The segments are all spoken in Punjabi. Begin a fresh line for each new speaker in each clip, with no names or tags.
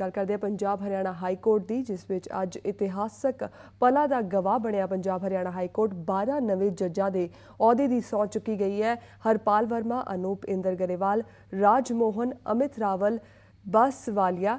ਗੱਲ ਕਰਦੇ ਹਾਂ ਪੰਜਾਬ ਹਰਿਆਣਾ ਹਾਈ ਕੋਰਟ ਦੀ, ਜਿਸ ਵਿੱਚ ਅੱਜ ਇਤਿਹਾਸਕ ਪਲਾ ਦਾ ਗਵਾਹ ਬਣਿਆ ਪੰਜਾਬ ਹਰਿਆਣਾ ਹਾਈ ਕੋਰਟ। 12 ਨਵੇਂ ਜੱਜਾਂ ਦੇ ਅਹੁਦੇ ਦੀ ਸਹੁੰ ਚੁੱਕੀ ਗਈ ਹੈ। ਹਰਪਾਲ ਵਰਮਾ, ਅਨੂਪ ਇੰਦਰ ਗਰੇਵਾਲ ਰਾਜ ਮੋਹਨ ਅਮਿਤ ਰਾਵਲ ਬਸ ਵਾਲੀਆ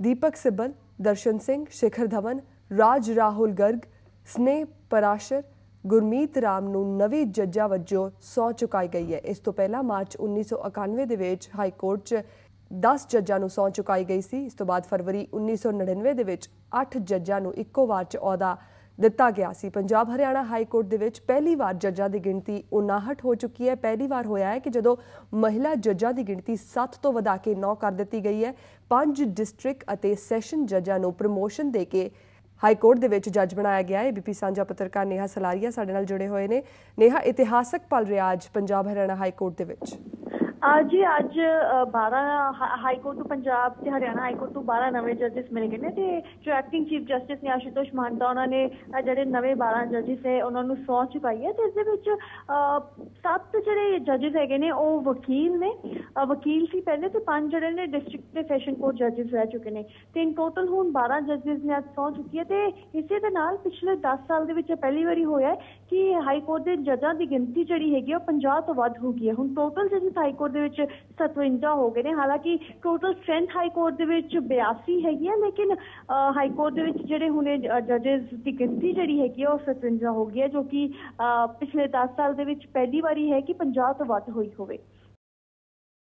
ਦੀਪਕ ਸਿੱਬਲ, ਦਰਸ਼ਨ ਸਿੰਘ, ਸ਼ਿਖਰ ਧਵਨ, ਰਾਜ ਰਾਹੁਲ ਗਰਗ, ਸਨੇਹ ਪਰਾਸ਼ਰ, ਗੁਰਮੀਤ ਰਾਮ ਨੂੰ ਨਵੇਂ ਜੱਜਾਂ ਵਜੋਂ ਸਹੁੰ ਚੁਕਾਈ ਗਈ ਹੈ। ਇਸ ਤੋਂ ਪਹਿਲਾਂ ਮਾਰਚ 1991 ਦੇ ਵਿੱਚ ਹਾਈ ਕੋਰਟ 'ਚ 10 ਜੱਜਾਂ ਨੂੰ ਸਹੁੰ ਚੁਕਾਈ ਗਈ ਸੀ। ਇਸ ਤੋਂ ਬਾਅਦ ਫਰਵਰੀ 1999 ਦੇ ਵਿੱਚ 8 ਜੱਜਾਂ ਨੂੰ ਇੱਕੋ ਵਾਰ 'ਚ ਅਹੁਦਾ ਦਿੱਤਾ ਗਿਆ ਸੀ। ਪੰਜਾਬ ਹਰਿਆਣਾ ਹਾਈ ਕੋਰਟ ਦੇ ਵਿੱਚ ਪਹਿਲੀ ਵਾਰ ਜੱਜਾਂ ਦੀ ਗਿਣਤੀ 59 ਹੋ ਚੁੱਕੀ ਹੈ। ਪਹਿਲੀ ਵਾਰ ਹੋਇਆ ਹੈ ਕਿ ਜਦੋਂ ਮਹਿਲਾ ਜੱਜਾਂ ਦੀ ਗਿਣਤੀ 7 ਤੋਂ ਵਧਾ ਕੇ 9 ਕਰ ਦਿੱਤੀ ਗਈ ਹੈ, ਪੰਜ ਡਿਸਟ੍ਰਿਕਟ ਅਤੇ ਸੈਸ਼ਨ ਜੱਜਾਂ ਨੂੰ ਪ੍ਰਮੋਸ਼ਨ ਦੇ ਕੇ ਹਾਈ ਕੋਰਟ ਦੇ ਵਿੱਚ ਜੱਜ ਬਣਾਇਆ ਗਿਆ। ਹੈ ਬੀਪੀ ਸਾਂਝਾ ਪੱਤਰਕਾਰ ਨੇਹਾ ਸਲਾਰੀਆ ਸਾਡੇ ਨਾਲ ਜੁੜੇ ਹੋਏ ਨੇ। ਨੇਹਾ, ਇਤਿਹਾਸਕ ਪਲ ਰਿਹਾ ਅੱਜ ਪੰਜਾਬ ਹਰਿਆਣਾ ਹਾਈ ਕੋਰਟ ਦੇ ਵਿੱਚ।
ਅੱਜ ਅੱਜ 12 ਹਾਈ ਕੋਰਟ ਤੋਂ ਪੰਜਾਬ ਤੇ ਹਰਿਆਣਾ ਹਾਈ ਕੋਰਟ ਤੋਂ 12 ਨਵੇਂ ਜੱਜਸ ਮਿਲ ਗਏ ਨੇ ਤੇ ਜੋ ਐਕਟਿੰਗ ਚੀਫ ਜਸਟਿਸ ਨੇ ਆਸ਼ੂਤੋਸ਼ ਮਹਾਂਤਾ ਉਹਨਾਂ ਨੇ ਜਿਹੜੇ ਨਵੇਂ 12 ਜੱਜਸ ਹੈ ਉਹਨਾਂ ਨੂੰ ਸਹੁੰ ਚੁਕਾਈ ਹੈ ਤੇ ਇਸ ਦੇ ਵਿੱਚ ਸੱਤ ਜਿਹੜੇ ਜੱਜਸ ਹੈਗੇ ਨੇ, ਉਹ ਵਕੀਲ ਨੇ। ਵਕੀਲ ਸੀ ਪਹਿਲੇ ਤੇ ਪੰਜ ਜਿਹੜੇ ਨੇ ਡਿਸਟ੍ਰਿਕਟ ਤੇ ਸੈਸ਼ਨ ਕੋਰਟ ਜੱਜਸ ਰਹਿ ਚੁੱਕੇ ਨੇ। ਤੇ ਇਨ ਟੋਟਲ ਹੁਣ 12 ਜੱਜਸ ਨੇ ਅੱਜ ਸਹੁੰ ਚੁੱਕੀ ਹੈ ਤੇ ਇਸੇ ਦੇ ਨਾਲ ਪਿਛਲੇ 10 ਸਾਲ ਦੇ ਵਿੱਚ ਪਹਿਲੀ ਵਾਰੀ ਹੋਇਆ ਕਿ ਹਾਈ ਕੋਰਟ ਦੇ ਜੱਜਾਂ ਦੀ ਗਿਣਤੀ ਜਿਹੜੀ ਹੈਗੀ ਉਹ 50 ਤੋਂ ਵੱਧ ਹੋ ਗਈ ਹੈ। ਹੁਣ ਟੋਟਲ ਜੱਜਸ ਹਾਈ ਕੋਰਟ ਦੇ ਵਿੱਚ 57 ਹੋ ਗਏ ਨੇ। ਹਾਲਾਂਕਿ ਟੋਟਲ ਸਟਰੈਂਥ ਹਾਈ ਕੋਰਟ ਦੇ ਵਿੱਚ 82 ਹੈਗੀ ਹੈ ਲੇਕਿਨ ਹਾਈ ਕੋਰਟ ਦੇ ਵਿੱਚ ਜਿਹੜੇ ਹੁਣੇ ਜੱਜਸ ਦੀ ਗਿਣਤੀ ਜਿਹੜੀ ਹੈਗੀ ਆ ਉਹ 57 ਹੋ ਗਈ ਹੈ ਜੋ ਕਿ ਅਹ, ਪਿਛਲੇ 10 ਸਾਲ ਦੇ ਵਿੱਚ ਪਹਿਲੀ ਵਾਰੀ ਹੈ ਕਿ 50 ਤੋਂ ਵੱਧ ਹੋਈ ਹੋਵੇ।